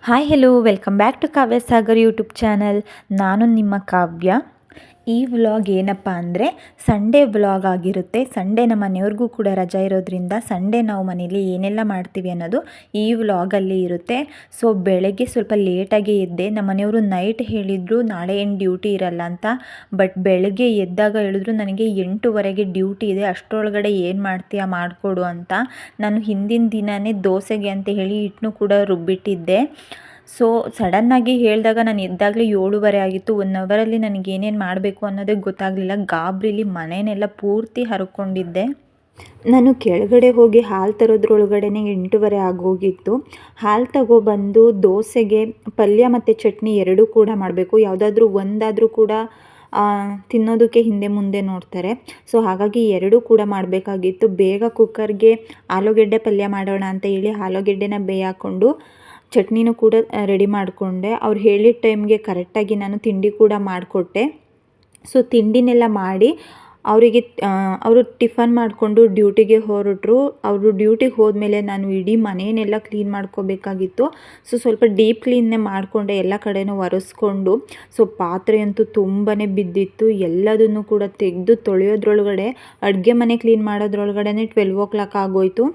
Hi hello welcome back to Kavya Sagar YouTube channel ನಾನು ನಿಮ್ಮ ಕಾವ್ಯ ಈ ವ್ಲಾಗ್ ಏನಪ್ಪ ಅಂದರೆ ಸಂಡೇ ವ್ಲಾಗ್ ಆಗಿರುತ್ತೆ. ಸಂಡೇ ನಮ್ಮ ಮನೆಯವ್ರಿಗೂ ಕೂಡ ರಜಾ ಇರೋದ್ರಿಂದ ಸಂಡೇ ನಾವು ಮನೇಲಿ ಏನೆಲ್ಲ ಮಾಡ್ತೀವಿ ಅನ್ನೋದು ಈ ವ್ಲಾಗಲ್ಲಿ ಇರುತ್ತೆ. ಸೊ ಬೆಳಗ್ಗೆ ಸ್ವಲ್ಪ ಲೇಟಾಗಿ ಎದ್ದೆ. ನಮ್ಮ ಮನೆಯವರು ನೈಟ್ ಹೇಳಿದರು, ನಾಳೆ ಏನು ಡ್ಯೂಟಿ ಇರಲ್ಲ ಅಂತ. ಬಟ್ ಬೆಳಗ್ಗೆ ಎದ್ದಾಗ ಹೇಳಿದ್ರು, ನನಗೆ ಎಂಟುವರೆಗೆ ಡ್ಯೂಟಿ ಇದೆ. ಅಷ್ಟರೊಳಗಡೆ ಏನು ಮಾಡ್ತೀಯಾ? ಮಾಡಿಕೊಡು ಅಂತ. ನಾನು ಹಿಂದಿನ ದಿನವೇ ದೋಸೆಗೆ ಅಂತ ಹೇಳಿ ಹಿಟ್ಟನ್ನು ಕೂಡ ರುಬ್ಬಿಟ್ಟಿದ್ದೆ. ಸೊ ಸಡನ್ನಾಗಿ ಹೇಳಿದಾಗ ನಾನು ಇದ್ದಾಗಲೇ ಏಳುವರೆ ಆಗಿತ್ತು. ಒನ್ ಅವರಲ್ಲಿ ನನಗೆ ಏನೇನು ಮಾಡಬೇಕು ಅನ್ನೋದೇ ಗೊತ್ತಾಗಲಿಲ್ಲ. ಗಾಬರಿಲಿ ಮನೆಯೆಲ್ಲ ಪೂರ್ತಿ ಹರ್ಕೊಂಡಿದ್ದೆ. ನಾನು ಕೆಳಗಡೆ ಹೋಗಿ ಹಾಲು ತರೋದ್ರೊಳಗಡೆ ಎಂಟೂವರೆ ಆಗೋಗಿತ್ತು. ಹಾಲು ತಗೊಬಂದು ದೋಸೆಗೆ ಪಲ್ಯ ಮತ್ತು ಚಟ್ನಿ ಎರಡೂ ಕೂಡ ಮಾಡಬೇಕು. ಯಾವುದಾದ್ರೂ ಒಂದಾದರೂ ಕೂಡ ತಿನ್ನೋದಕ್ಕೆ ಹಿಂದೆ ಮುಂದೆ ನೋಡ್ತಾರೆ. ಸೊ ಹಾಗಾಗಿ ಎರಡೂ ಕೂಡ ಮಾಡಬೇಕಾಗಿತ್ತು. ಬೇಗ ಕುಕ್ಕರ್ಗೆ ಆಲೂಗೆಡ್ಡೆ ಪಲ್ಯ ಮಾಡೋಣ ಅಂತ ಹೇಳಿ ಆಲೂಗೆಡ್ಡೆನ ಬೇಯಾಕೊಂಡು ಚಟ್ನಿನೂ ಕೂಡ ರೆಡಿ ಮಾಡಿಕೊಂಡೆ. ಅವ್ರು ಹೇಳಿದ ಟೈಮ್ಗೆ ಕರೆಕ್ಟಾಗಿ ನಾನು ತಿಂಡಿ ಕೂಡ ಮಾಡಿಕೊಟ್ಟೆ. ಸೊ ತಿಂಡಿನೆಲ್ಲ ಮಾಡಿ ಅವರಿಗೆ ಅವರು ಟಿಫನ್ ಮಾಡಿಕೊಂಡು ಡ್ಯೂಟಿಗೆ ಹೊರಟರು. ಅವರು ಡ್ಯೂಟಿಗೆ ಹೋದ್ಮೇಲೆ ನಾನು ಇಡೀ ಮನೆಯನ್ನೆಲ್ಲ ಕ್ಲೀನ್ ಮಾಡ್ಕೋಬೇಕಾಗಿತ್ತು. ಸೊ ಸ್ವಲ್ಪ ಡೀಪ್ ಕ್ಲೀನ್ನೇ ಮಾಡಿಕೊಂಡೆ, ಎಲ್ಲ ಕಡೆನೂ ಒರೆಸ್ಕೊಂಡು. ಸೊ ಪಾತ್ರೆ ಅಂತೂ ತುಂಬಾ ಬಿದ್ದಿತ್ತು. ಎಲ್ಲದನ್ನು ಕೂಡ ತೆಗೆದು ತೊಳೆಯೋದ್ರೊಳಗಡೆ, ಅಡುಗೆ ಮನೆ ಕ್ಲೀನ್ ಮಾಡೋದ್ರೊಳಗಡೆ ಟ್ವೆಲ್ವ್ ಓ ಕ್ಲಾಕ್ ಆಗೋಯಿತು.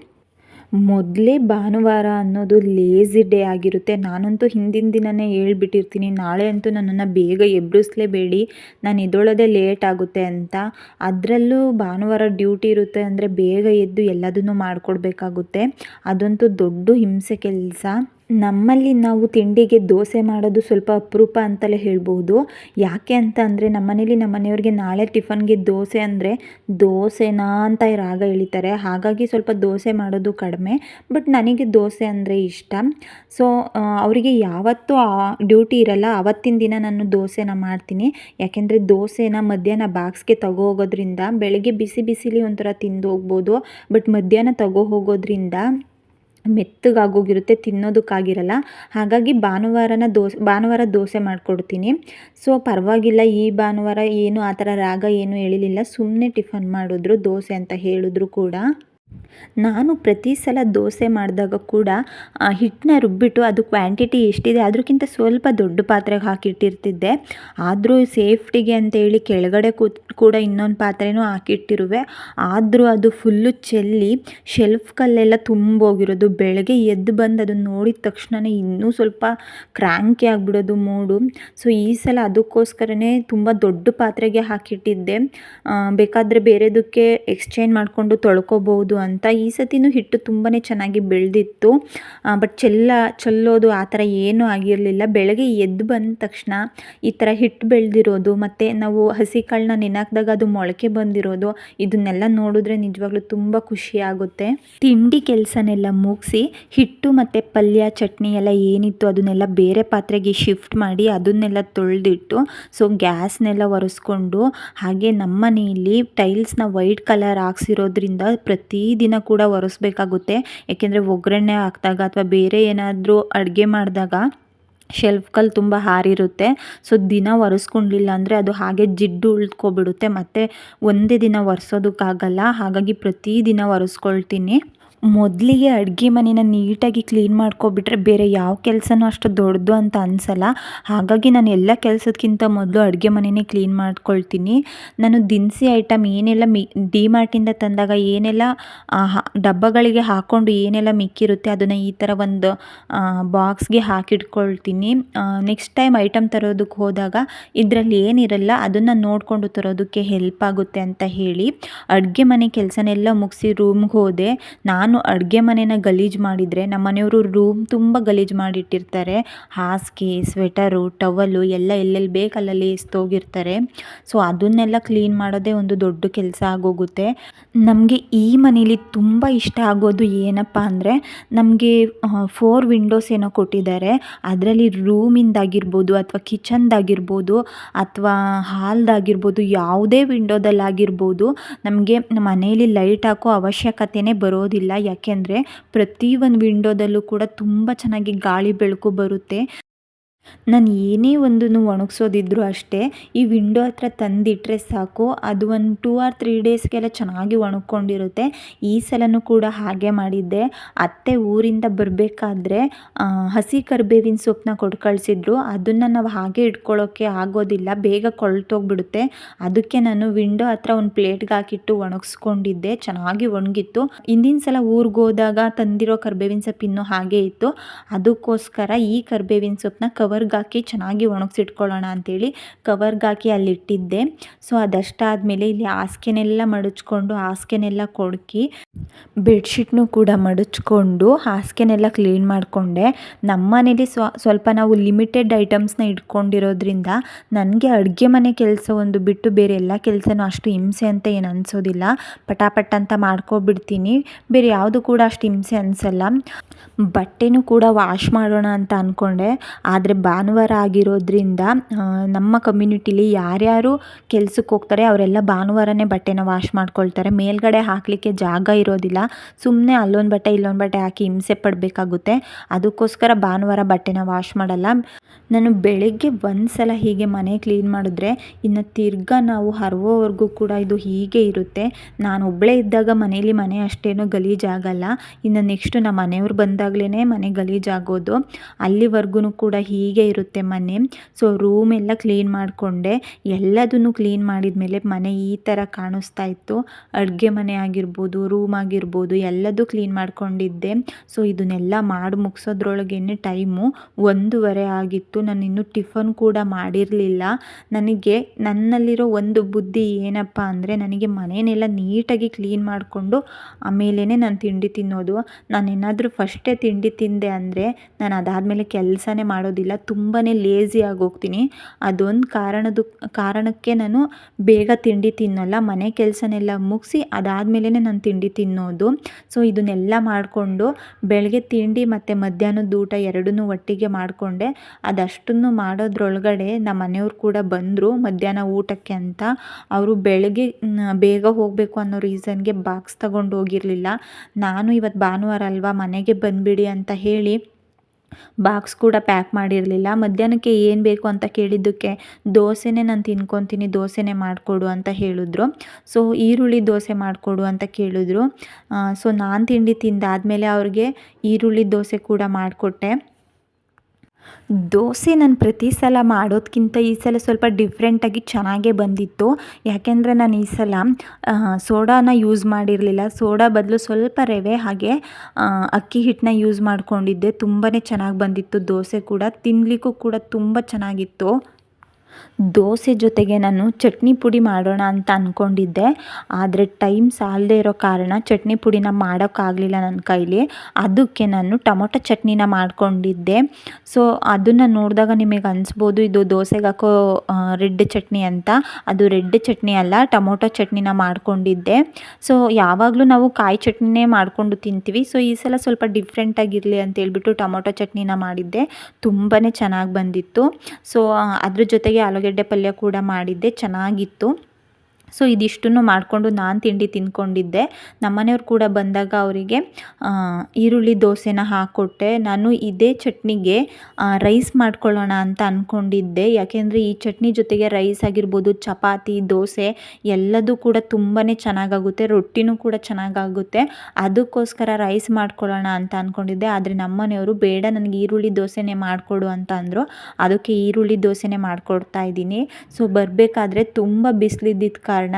ಮೊದಲೇ ಭಾನುವಾರ ಅನ್ನೋದು ಲೇಝಿ ಡೇ ಆಗಿರುತ್ತೆ. ನಾನಂತೂ ಹಿಂದಿನ ದಿನವೇ ಹೇಳ್ಬಿಟ್ಟಿರ್ತೀನಿ. ನಾಳೆ ಅಂತೂ ನನ್ನನ್ನು ಬೇಗ ಎಬ್ಬಿಸ್ಲೇಬೇಡಿ ನಾನು ಎದ್ದೊಳೋದೇ ಲೇಟ್ ಆಗುತ್ತೆ ಅಂತ. ಅದರಲ್ಲೂ ಭಾನುವಾರ ಡ್ಯೂಟಿ ಇರುತ್ತೆ ಅಂದರೆ ಬೇಗ ಎದ್ದು ಎಲ್ಲದನ್ನೂ ಮಾಡಿಕೊಡ್ಬೇಕಾಗುತ್ತೆ. ಅದಂತೂ ದೊಡ್ಡ ಹಿಂಸೆ ಕೆಲಸ. ನಮ್ಮಲ್ಲಿ ನಾವು ತಿಂಡಿಗೆ ದೋಸೆ ಮಾಡೋದು ಸ್ವಲ್ಪ ಅಪರೂಪ ಅಂತಲೇ ಹೇಳ್ಬೋದು. ಯಾಕೆ ಅಂತ ಅಂದರೆ ನಮ್ಮನೇಲಿ ನಮ್ಮ ಮನೆಯವ್ರಿಗೆ ನಾಳೆ ಟಿಫನ್ಗೆ ದೋಸೆ ಅಂದರೆ ದೋಸೆನಾ ಅಂತ ರಾಗ ಎಳಿತಾರೆ. ಹಾಗಾಗಿ ಸ್ವಲ್ಪ ದೋಸೆ ಮಾಡೋದು ಕಡಿಮೆ. ಬಟ್ ನನಗೆ ದೋಸೆ ಅಂದರೆ ಇಷ್ಟ. ಸೊ ಅವರಿಗೆ ಯಾವತ್ತೂ ಡ್ಯೂಟಿ ಇರಲ್ಲ. ಆವತ್ತಿನ ದಿನ ನಾನು ದೋಸೆನ ಮಾಡ್ತೀನಿ. ಯಾಕೆಂದರೆ ದೋಸೆನ ಮಧ್ಯಾಹ್ನ ಬಾಕ್ಸ್ಗೆ ತಗೋ ಹೋಗೋದ್ರಿಂದ ಬೆಳಗ್ಗೆ ಬಿಸಿ ಬಿಸಿಲಿ ಒಂಥರ ತಿಂದು ಹೋಗ್ಬೋದು. ಬಟ್ ಮಧ್ಯಾಹ್ನ ತಗೋ ಹೋಗೋದ್ರಿಂದ ಮೆತ್ತಗಾಗೋಗಿರುತ್ತೆ, ತಿನ್ನೋದಕ್ಕಾಗಿರಲ್ಲ. ಹಾಗಾಗಿ ಭಾನುವಾರನ ದೋಸೆ, ಭಾನುವಾರ ದೋಸೆ ಮಾಡಿಕೊಡ್ತೀನಿ. ಸೊ, ಪರವಾಗಿಲ್ಲ, ಈ ಭಾನುವಾರ ಏನು, ಆ ಥರ ರಾಗ ಏನು ಎಳಿಲಿಲ್ಲ ಸುಮ್ಮನೆ ಟಿಫನ್ ಮಾಡಿದ್ರು ದೋಸೆ ಅಂತ ಹೇಳಿದ್ರು ಕೂಡ. ನಾನು ಪ್ರತಿ ಸಲ ದೋಸೆ ಮಾಡಿದಾಗ ಕೂಡ ಹಿಟ್ಟನ್ನ ರುಬ್ಬಿಟ್ಟು ಅದು ಕ್ವಾಂಟಿಟಿ ಎಷ್ಟಿದೆ ಅದಕ್ಕಿಂತ ಸ್ವಲ್ಪ ದೊಡ್ಡ ಪಾತ್ರೆಗೆ ಹಾಕಿಟ್ಟಿರ್ತಿದ್ದೆ. ಆದರೂ ಸೇಫ್ಟಿಗೆ ಅಂತೇಳಿ ಕೆಳಗಡೆ ಕೂತ್ ಕೂಡ ಇನ್ನೊಂದು ಪಾತ್ರೆನೂ ಹಾಕಿಟ್ಟಿರುವೆ. ಆದರೂ ಅದು ಫುಲ್ಲು ಚೆಲ್ಲಿ ಶೆಲ್ಫ್ ಕಲ್ಲೆಲ್ಲ ತುಂಬೋಗಿರೋದು. ಬೆಳಗ್ಗೆ ಎದ್ದು ಬಂದು ಅದನ್ನು ನೋಡಿದ ತಕ್ಷಣವೇ ಇನ್ನೂ ಸ್ವಲ್ಪ ಕ್ರ್ಯಾಂಕಿ ಆಗಿಬಿಡೋದು ಮೂಡು. ಸೊ ಈ ಸಲ ಅದಕ್ಕೋಸ್ಕರನೇ ತುಂಬ ದೊಡ್ಡ ಪಾತ್ರೆಗೆ ಹಾಕಿಟ್ಟಿದ್ದೆ. ಬೇಕಾದರೆ ಬೇರೆದಕ್ಕೆ ಎಕ್ಸ್ಚೇಂಜ್ ಮಾಡಿಕೊಂಡು ತೊಳ್ಕೊಬೋದು ಅಂತ ಈ ಸತಿನೂ ಹಿಟ್ಟು ತುಂಬಾ ಚೆನ್ನಾಗಿ ಬೆಳೆದಿತ್ತು. ಬಟ್ ಚೆಲ್ಲ, ಚೆಲ್ಲೋದು ಆ ಥರ ಏನೂ ಆಗಿರಲಿಲ್ಲ. ಬೆಳಗ್ಗೆ ಎದ್ದು ಬಂದ ತಕ್ಷಣ ಈ ಥರ ಹಿಟ್ಟು ಬೆಳೆದಿರೋದು, ಮತ್ತು ನಾವು ಹಸಿ ಕಾಳನ್ನ ನೆನೆ ಅದು ಮೊಳಕೆ ಬಂದಿರೋದು, ಇದನ್ನೆಲ್ಲ ನೋಡಿದ್ರೆ ನಿಜವಾಗ್ಲೂ ತುಂಬ ಖುಷಿ ಆಗುತ್ತೆ. ತಿಂಡಿ ಕೆಲಸನೆಲ್ಲ ಮುಗಿಸಿ, ಹಿಟ್ಟು ಮತ್ತು ಪಲ್ಯ, ಚಟ್ನಿ ಎಲ್ಲ ಏನಿತ್ತು ಅದನ್ನೆಲ್ಲ ಬೇರೆ ಪಾತ್ರೆಗೆ ಶಿಫ್ಟ್ ಮಾಡಿ ಅದನ್ನೆಲ್ಲ ತೊಳೆದಿಟ್ಟು, ಸೊ ಗ್ಯಾಸ್ನೆಲ್ಲ ಒರೆಸ್ಕೊಂಡು, ಹಾಗೆ ನಮ್ಮ ಮನೆಯಲ್ಲಿ ಟೈಲ್ಸ್ನ ವೈಟ್ ಕಲರ್ ಹಾಕ್ಸಿರೋದ್ರಿಂದ ಪ್ರತಿ ದಿನ ಕೂಡ ಒರೆಸ್ಬೇಕಾಗುತ್ತೆ. ಏಕೆಂದರೆ ಒಗ್ಗರಣೆ ಹಾಕಿದಾಗ ಅಥವಾ ಬೇರೆ ಏನಾದರೂ ಅಡುಗೆ ಮಾಡಿದಾಗ ಶೆಲ್ಫ್ ಕಲ್ಲು ತುಂಬ ಹಾರಿರುತ್ತೆ. ಸೊ ದಿನ ಒರೆಸ್ಕೊಂಡಿಲ್ಲ ಅಂದರೆ ಅದು ಹಾಗೆ ಜಿಡ್ಡು ಉಳ್ಕೊಬಿಡುತ್ತೆ. ಮತ್ತು ಒಂದೇ ದಿನ ಒರೆಸೋದಕ್ಕಾಗಲ್ಲ. ಹಾಗಾಗಿ ಪ್ರತಿದಿನ ಒರೆಸ್ಕೊಳ್ತೀನಿ. ಮೊದಲಿಗೆ ಅಡುಗೆ ಮನೇನ ನೀಟಾಗಿ ಕ್ಲೀನ್ ಮಾಡ್ಕೊಬಿಟ್ರೆ ಬೇರೆ ಯಾವ ಕೆಲಸನೂ ಅಷ್ಟು ದೊಡ್ಡದು ಅಂತ ಅನಿಸಲ್ಲ. ಹಾಗಾಗಿ ನಾನು ಎಲ್ಲ ಕೆಲಸಕ್ಕಿಂತ ಮೊದಲು ಅಡುಗೆ ಮನೆಯೇ ಕ್ಲೀನ್ ಮಾಡ್ಕೊಳ್ತೀನಿ. ನಾನು ದಿನಸಿ ಐಟಮ್ ಏನೆಲ್ಲ ಮಿ ಡಿ ಮಾರ್ಟಿಂದ ತಂದಾಗ ಏನೆಲ್ಲ ಡಬ್ಬಗಳಿಗೆ ಹಾಕ್ಕೊಂಡು ಏನೆಲ್ಲ ಮಿಕ್ಕಿರುತ್ತೆ ಅದನ್ನು ಈ ಥರ ಒಂದು ಬಾಕ್ಸ್ಗೆ ಹಾಕಿಟ್ಕೊಳ್ತೀನಿ. ನೆಕ್ಸ್ಟ್ ಟೈಮ್ ಐಟಮ್ ತರೋದಕ್ಕೆ ಹೋದಾಗ ಇದರಲ್ಲಿ ಏನಿರಲ್ಲ ಅದನ್ನು ನೋಡಿಕೊಂಡು ತರೋದಕ್ಕೆ ಹೆಲ್ಪ್ ಆಗುತ್ತೆ ಅಂತ ಹೇಳಿ. ಅಡುಗೆ ಮನೆ ಕೆಲಸನೆಲ್ಲ ಮುಗಿಸಿ ರೂಮ್ಗೆ ಹೋದೆ. ನಾನು ಅಡುಗೆ ಮನೇನ ಗಲೀಜು ಮಾಡಿದರೆ ನಮ್ಮ ಮನೆಯವರು ರೂಮ್ ತುಂಬ ಗಲೀಜು ಮಾಡಿಟ್ಟಿರ್ತಾರೆ. ಹಾಸಿಗೆ ಸ್ವೆಟರು ಟವಲ್ಲು ಎಲ್ಲ ಎಲ್ಲೆಲ್ಲಿ ಬೇಕು ಅಲ್ಲಲ್ಲಿ ಎಸ್ತೋಗಿರ್ತಾರೆ ಸೊ ಅದನ್ನೆಲ್ಲ ಕ್ಲೀನ್ ಮಾಡೋದೇ ಒಂದು ದೊಡ್ಡ ಕೆಲಸ ಆಗೋಗುತ್ತೆ. ನಮಗೆ ಈ ಮನೇಲಿ ತುಂಬ ಇಷ್ಟ ಆಗೋದು ಏನಪ್ಪ ಅಂದರೆ, ನಮಗೆ ಫೋರ್ ವಿಂಡೋಸ್ ಏನೋ ಕೊಟ್ಟಿದ್ದಾರೆ. ಅದರಲ್ಲಿ ರೂಮಿಂದಾಗಿರ್ಬೋದು ಅಥವಾ ಕಿಚನ್ದಾಗಿರ್ಬೋದು ಅಥವಾ ಹಾಲ್ದಾಗಿರ್ಬೋದು ಯಾವುದೇ ವಿಂಡೋದಲ್ಲಾಗಿರ್ಬೋದು ನಮಗೆ ಮನೇಲಿ ಲೈಟ್ ಹಾಕೋ ಅವಶ್ಯಕತೆಯೇ ಬರೋದಿಲ್ಲ. ಯಾಕೆಂದರೆ ಪ್ರತಿ ಒಂದು ವಿಂಡೋದಲ್ಲೂ ಕೂಡ ತುಂಬ ಚೆನ್ನಾಗಿ ಗಾಳಿ ಬೆಳಕು ಬರುತ್ತೆ. ನಾನು ಏನೇ ಒಂದನ್ನು ಒಣಗಿಸೋದಿದ್ರು ಅಷ್ಟೇ, ಈ ವಿಂಡೋ ಹತ್ರ ತಂದಿಟ್ಟರೆ ಸಾಕು. ಅದು ಒಂದು ಟೂ ಆರ್ ತ್ರೀ ಡೇಸ್ಗೆಲ್ಲ ಚೆನ್ನಾಗಿ ಒಣಕೊಂಡಿರುತ್ತೆ ಈ ಸಲನೂ ಕೂಡ ಹಾಗೆ ಮಾಡಿದ್ದೆ. ಅತ್ತೆ ಊರಿಂದ ಬರಬೇಕಾದ್ರೆ ಹಸಿ ಕರಿಬೇವಿನ ಸೊಪ್ಪನ್ನ ಕೊಟ್ಟು ಕಳಿಸಿದ್ರು. ಅದನ್ನು ನಾವು ಹಾಗೆ ಇಟ್ಕೊಳ್ಳೋಕ್ಕೆ ಆಗೋದಿಲ್ಲ. ಬೇಗ ಕೊಳ್ತೋಗ್ಬಿಡುತ್ತೆ. ಅದಕ್ಕೆ ನಾನು ವಿಂಡೋ ಹತ್ರ ಒಂದು ಪ್ಲೇಟ್ಗೆ ಹಾಕಿಟ್ಟು ಒಣಗಿಸ್ಕೊಂಡಿದ್ದೆ. ಚೆನ್ನಾಗಿ ಒಣಗಿತ್ತು. ಹಿಂದಿನ ಸಲ ಊರಿಗೆ ಹೋದಾಗ ತಂದಿರೋ ಕರಿಬೇವಿನ ಸೊಪ್ಪು ಇನ್ನೂ ಹಾಗೆ ಇತ್ತು. ಅದಕ್ಕೋಸ್ಕರ ಈ ಕರಿಬೇವಿನ ಸೊಪ್ಪನ್ನ ಕವರ್ಗೆ ಹಾಕಿ ಚೆನ್ನಾಗಿ ಒಣಗಿಸಿಟ್ಕೊಳ್ಳೋಣ ಅಂಥೇಳಿ ಕವರ್ಗೆ ಹಾಕಿ ಅಲ್ಲಿಟ್ಟಿದ್ದೆ. ಸೊ, ಅದಷ್ಟಾದಮೇಲೆ ಇಲ್ಲಿ ಹಾಸಿಗೆನೆಲ್ಲ ಮಡಚ್ಕೊಂಡು, ಹಾಸಿಗೆನೆಲ್ಲ ಕೊಡುಕಿ ಬೆಡ್ಶೀಟ್ನು ಕೂಡ ಮಡಚ್ಕೊಂಡು ಹಾಸಿಗೆನೆಲ್ಲ ಕ್ಲೀನ್ ಮಾಡಿಕೊಂಡೆ. ನಮ್ಮ ಮನೇಲಿ ಸ್ವ, ಸ್ವಲ್ಪ ನಾವು ಲಿಮಿಟೆಡ್ ಐಟಮ್ಸ್ನ ಇಟ್ಕೊಂಡಿರೋದ್ರಿಂದ ನನಗೆ ಅಡುಗೆ ಮನೆ ಕೆಲಸ ಒಂದು ಬಿಟ್ಟು ಬೇರೆ ಎಲ್ಲ ಕೆಲಸನೂ ಅಷ್ಟು ಹಿಂಸೆ ಅಂತ ಏನು ಅನಿಸೋದಿಲ್ಲ. ಪಟಾಪಟ್ ಅಂತ ಮಾಡ್ಕೊಬಿಡ್ತೀನಿ. ಬೇರೆ ಯಾವುದು ಕೂಡ ಅಷ್ಟು ಹಿಂಸೆ ಅನಿಸಲ್ಲ. ಬಟ್ಟೆನೂ ಕೂಡ ವಾಶ್ ಮಾಡೋಣ ಅಂತ ಅಂದ್ಕೊಂಡೆ ಆದರೆ ಭಾನುವಾರ ಆಗಿರೋದ್ರಿಂದ ನಮ್ಮ ಕಮ್ಯುನಿಟಿಲಿ ಯಾರ್ಯಾರು ಕೆಲ್ಸಕ್ಕೆ ಹೋಗ್ತಾರೆ, ಅವರೆಲ್ಲ ಭಾನುವಾರನೇ ಬಟ್ಟೆನ ವಾಶ್ ಮಾಡ್ಕೊಳ್ತಾರೆ. ಮೇಲ್ಗಡೆ ಹಾಕಲಿಕ್ಕೆ ಜಾಗ ಇರೋದಿಲ್ಲ. ಸುಮ್ಮನೆ ಅಲ್ಲೊಂದು ಬಟ್ಟೆ, ಇಲ್ಲೊಂದು ಬಟ್ಟೆ ಹಾಕಿ ಹಿಂಸೆ ಪಡಬೇಕಾಗುತ್ತೆ. ಅದಕ್ಕೋಸ್ಕರ ಭಾನುವಾರ ಬಟ್ಟೆನ ವಾಶ್ ಮಾಡಲ್ಲ. ನಾನು ಬೆಳಗ್ಗೆ ಒಂದು ಸಲ ಹೀಗೆ ಮನೆ ಕ್ಲೀನ್ ಮಾಡಿದ್ರೆ, ಇನ್ನು ತಿರ್ಗಾ ನಾವು ಹರವೋವರೆಗೂ ಕೂಡ ಇದು ಹೀಗೆ ಇರುತ್ತೆ. ನಾನು ಒಬ್ಬಳೇ ಇದ್ದಾಗ ಮನೇಲಿ ಮನೆ ಅಷ್ಟೇನು ಗಲೀಜಾಗಲ್ಲ ಇನ್ನು ನೆಕ್ಸ್ಟು ನಮ್ಮ ಮನೆಯವ್ರು ಬಂದಾಗಲೇ ಮನೆ ಗಲೀಜಾಗೋದು ಅಲ್ಲಿವರೆಗೂ ಕೂಡ ಹೀಗೆ ಇರುತ್ತೆ ಮನೆ. ಸೊ ರೂಮ್ ಎಲ್ಲ ಕ್ಲೀನ್ ಮಾಡಿಕೊಂಡೆ. ಎಲ್ಲದನ್ನು ಕ್ಲೀನ್ ಮಾಡಿದ ಮೇಲೆ ಮನೆ ಈ ಥರ ಕಾಣಿಸ್ತಾ ಇತ್ತು. ಅಡುಗೆ ಮನೆ ಆಗಿರ್ಬೋದು ರೂಮ್ ಆಗಿರ್ಬೋದು, ಎಲ್ಲದೂ ಕ್ಲೀನ್ ಮಾಡ್ಕೊಂಡಿದ್ದೆ. ಸೊ ಇದನ್ನೆಲ್ಲ ಮಾಡಿ ಮುಗಿಸೋದ್ರೊಳಗೇನೆ ಟೈಮು ಒಂದೂವರೆ ಆಗಿತ್ತು. ನಾನು ಇನ್ನೂ ಟಿಫನ್ ಕೂಡ ಮಾಡಿರಲಿಲ್ಲ. ನನಗೆ, ನನ್ನಲ್ಲಿರೋ ಒಂದು ಬುದ್ಧಿ ಏನಪ್ಪ ಅಂದರೆ, ನನಗೆ ಮನೆಯನ್ನೆಲ್ಲ ನೀಟಾಗಿ ಕ್ಲೀನ್ ಮಾಡಿಕೊಂಡು ಆಮೇಲೇ ನಾನು ತಿಂಡಿ ತಿನ್ನೋದು. ನಾನೇನಾದರೂ ಫಸ್ಟೇ ತಿಂಡಿ ತಿಂದೆ ಅಂದರೆ, ನಾನು ಅದಾದಮೇಲೆ ಕೆಲಸನೇ ಮಾಡೋದಿಲ್ಲ. ತುಂಬಾ ಆಗಿ ಆಗೋಗ್ತೀನಿ ಅದೊಂದು ಕಾರಣದ, ಕಾರಣಕ್ಕೆ ನಾನು ಬೇಗ ತಿಂಡಿ ತಿನ್ನೋಲ್ಲ. ಮನೆ ಕೆಲಸನೆಲ್ಲ ಮುಗಿಸಿ ಅದಾದಮೇಲೆ ನಾನು ತಿಂಡಿ ತಿನ್ನೋದು. ಸೊ ಇದನ್ನೆಲ್ಲ ಮಾಡಿಕೊಂಡು ಬೆಳಗ್ಗೆ ತಿಂಡಿ ಮತ್ತು ಮಧ್ಯಾಹ್ನದ ಊಟ ಎರಡನ್ನೂ ಒಟ್ಟಿಗೆ ಮಾಡಿಕೊಂಡೆ. ಅದಷ್ಟನ್ನು ಮಾಡೋದ್ರೊಳಗಡೆ ನಮ್ಮ ಮನೆಯವ್ರು ಕೂಡ ಬಂದರು ಮಧ್ಯಾಹ್ನ ಊಟಕ್ಕೆ ಅಂತ. ಅವರು ಬೆಳಗ್ಗೆ ಬೇಗ ಹೋಗಬೇಕು ಅನ್ನೋ ರೀಸನ್ಗೆ ಬಾಕ್ಸ್ ತಗೊಂಡು ಹೋಗಿರಲಿಲ್ಲ. ನಾನು ಇವತ್ತು ಭಾನುವಾರ ಅಲ್ವಾ ಮನೆಗೆ ಬಂದುಬಿಡಿ ಅಂತ ಹೇಳಿ ಬಾಕ್ಸ್ ಕೂಡ ಪ್ಯಾಕ್ ಮಾಡಿರಲಿಲ್ಲ. ಮಧ್ಯಾಹ್ನಕ್ಕೆ ಏನು ಬೇಕು ಅಂತ ಕೇಳಿದ್ದಕ್ಕೆ ದೋಸೆನೇ ನಾನು ತಿನ್ಕೊತೀನಿ, ದೋಸೆನೇ ಮಾಡಿಕೊಡು ಅಂತ ಹೇಳಿದ್ರು. ಸೊ ಈರುಳ್ಳಿ ದೋಸೆ ಮಾಡಿಕೊಡು ಅಂತ ಕೇಳಿದ್ರು. ಸೊ ನಾನು ತಿಂಡಿ ತಿಂದಾದಮೇಲೆ ಅವ್ರಿಗೆ ಈರುಳ್ಳಿ ದೋಸೆ ಕೂಡ ಮಾಡಿಕೊಟ್ಟೆ. ದೋಸೆ ನಾನು ಪ್ರತಿ ಸಲ ಮಾಡೋದಕ್ಕಿಂತ ಈ ಸಲ ಸ್ವಲ್ಪ ಡಿಫ್ರೆಂಟಾಗಿ ಚೆನ್ನಾಗೇ ಬಂದಿತ್ತು. ಯಾಕೆಂದರೆ ನಾನು ಈ ಸಲ ಸೋಡಾನ ಯೂಸ್ ಮಾಡಿರಲಿಲ್ಲ. ಸೋಡಾ ಬದಲು ಸ್ವಲ್ಪ ರವೆ, ಹಾಗೆ ಅಕ್ಕಿ ಹಿಟ್ಟನ್ನ ಯೂಸ್ ಮಾಡಿಕೊಂಡಿದ್ದೆ. ತುಂಬಾ ಚೆನ್ನಾಗಿ ಬಂದಿತ್ತು ದೋಸೆ ಕೂಡ. ತಿನ್ನಲಿಕ್ಕೂ ಕೂಡ ತುಂಬ ಚೆನ್ನಾಗಿತ್ತು. ದೋಸೆ ಜೊತೆಗೆ ನಾನು ಚಟ್ನಿ ಪುಡಿ ಮಾಡೋಣ ಅಂತ ಅಂದ್ಕೊಂಡಿದ್ದೆ ಆದರೆ ಟೈಮ್ ಸಾಲದೇ ಇರೋ ಕಾರಣ ಚಟ್ನಿ ಪುಡಿನ ಮಾಡೋಕ್ಕಾಗಲಿಲ್ಲ ನನ್ನ ಕೈಲಿ. ಅದಕ್ಕೆ ನಾನು ಟೊಮೊಟೊ ಚಟ್ನಿನ ಮಾಡ್ಕೊಂಡಿದ್ದೆ. ಸೊ ಅದನ್ನು ನೋಡಿದಾಗ ನಿಮಗೆ ಅನಿಸ್ಬೋದು, ಇದು ದೋಸೆಗೆ ಹಾಕೋ ರೆಡ್ ಚಟ್ನಿ ಅಂತ. ಅದು ರೆಡ್ ಚಟ್ನಿ ಅಲ್ಲ, ಟೊಮೊಟೊ ಚಟ್ನಿನ ಮಾಡ್ಕೊಂಡಿದ್ದೆ. ಸೊ ಯಾವಾಗಲೂ ನಾವು ಕಾಯಿ ಚಟ್ನಿನೇ ಮಾಡಿಕೊಂಡು ತಿಂತೀವಿ. ಸೊ ಈ ಸಲ ಸ್ವಲ್ಪ ಡಿಫ್ರೆಂಟಾಗಿರಲಿ ಅಂತೇಳ್ಬಿಟ್ಟು ಟೊಮೊಟೊ ಚಟ್ನಿನ ಮಾಡಿದ್ದೆ. ತುಂಬಾ ಚೆನ್ನಾಗಿ ಬಂದಿತ್ತು. ಸೊ ಅದ್ರ ಜೊತೆಗೆ ಆಲೂಗೆಡ್ಡೆ ಪಲ್ಯ ಕೂಡ ಮಾಡಿದ್ದೆ ಚೆನ್ನಾಗಿತ್ತು. ಸೊ ಇದಿಷ್ಟನ್ನು ಮಾಡಿಕೊಂಡು ನಾನು ತಿಂಡಿ ತಿಂದ್ಕೊಂಡಿದ್ದೆ ನಮ್ಮನೆಯವ್ರು ಕೂಡ ಬಂದಾಗ ಅವರಿಗೆ ಈರುಳ್ಳಿ ದೋಸೆನ ಹಾಕ್ಕೊಟ್ಟೆ ನಾನು ಇದೇ ಚಟ್ನಿಗೆ ರೈಸ್ ಮಾಡ್ಕೊಳ್ಳೋಣ ಅಂತ ಅಂದ್ಕೊಂಡಿದ್ದೆ ಯಾಕೆಂದರೆ ಈ ಚಟ್ನಿ ಜೊತೆಗೆ ರೈಸ್ ಆಗಿರ್ಬೋದು, ಚಪಾತಿ, ದೋಸೆ ಎಲ್ಲದೂ ಕೂಡ ತುಂಬಾ ಚೆನ್ನಾಗಾಗುತ್ತೆ. ರೊಟ್ಟಿನೂ ಕೂಡ ಚೆನ್ನಾಗಾಗುತ್ತೆ. ಅದಕ್ಕೋಸ್ಕರ ರೈಸ್ ಮಾಡ್ಕೊಳ್ಳೋಣ ಅಂತ ಅಂದ್ಕೊಂಡಿದ್ದೆ ಆದರೆ ನಮ್ಮನೆಯವರು ಬೇಡ, ನನಗೆ ಈರುಳ್ಳಿ ದೋಸೆನೇ ಮಾಡಿಕೊಡು ಅಂತ ಅಂದರು. ಅದಕ್ಕೆ ಈರುಳ್ಳಿ ದೋಸೆನೇ ಮಾಡಿಕೊಡ್ತಾ ಇದ್ದೀನಿ. ಸೊ ಬರಬೇಕಾದ್ರೆ ತುಂಬ ಬಿಸಿಲಿದ್ದಿದ್ದ ಕಾರಣ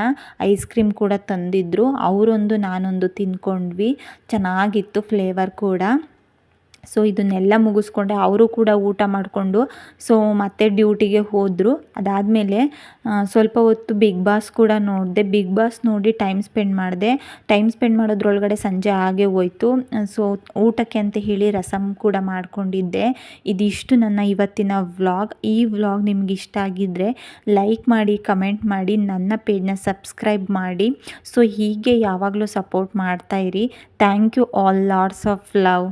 ಐಸ್ ಕ್ರೀಮ್ ಕೂಡ ತಂದಿದ್ದರು ಅವರೊಂದು ನಾನೊಂದು ತಿಂದ್ಕೊಂಡ್ವಿ ಚೆನ್ನಾಗಿತ್ತು ಫ್ಲೇವರ್ ಕೂಡ. ಸೊ ಇದನ್ನೆಲ್ಲ ಮುಗಿಸ್ಕೊಂಡೆ. ಅವರು ಕೂಡ ಊಟ ಮಾಡಿಕೊಂಡು ಸೊ ಮತ್ತೆ ಡ್ಯೂಟಿಗೆ ಹೋದರು. ಅದಾದಮೇಲೆ ಸ್ವಲ್ಪ ಹೊತ್ತು ಬಿಗ್ ಬಾಸ್ ಕೂಡ ನೋಡಿದೆ. ಬಿಗ್ ಬಾಸ್ ನೋಡಿ ಟೈಮ್ ಸ್ಪೆಂಡ್ ಮಾಡಿದೆ. ಟೈಮ್ ಸ್ಪೆಂಡ್ ಮಾಡೋದ್ರೊಳಗಡೆ ಸಂಜೆ ಹಾಗೆ ಹೋಯ್ತು. ಸೊ ಊಟಕ್ಕೆ ಅಂತ ಹೇಳಿ ರಸಮ್ ಕೂಡ ಮಾಡ್ಕೊಂಡಿದ್ದೆ. ಇದಿಷ್ಟು ನನ್ನ ಇವತ್ತಿನ ವ್ಲಾಗ್. ಈ ವ್ಲಾಗ್ ನಿಮ್ಗೆ ಇಷ್ಟ ಆಗಿದ್ದರೆ ಲೈಕ್ ಮಾಡಿ ಕಮೆಂಟ್ ಮಾಡಿ, ನನ್ನ ಪೇಜ್ನ ಸಬ್ಸ್ಕ್ರೈಬ್ ಮಾಡಿ. ಸೊ ಹೀಗೆ ಯಾವಾಗಲೂ support ಮಾಡ್ತಾಯಿರಿ thank you all lords of love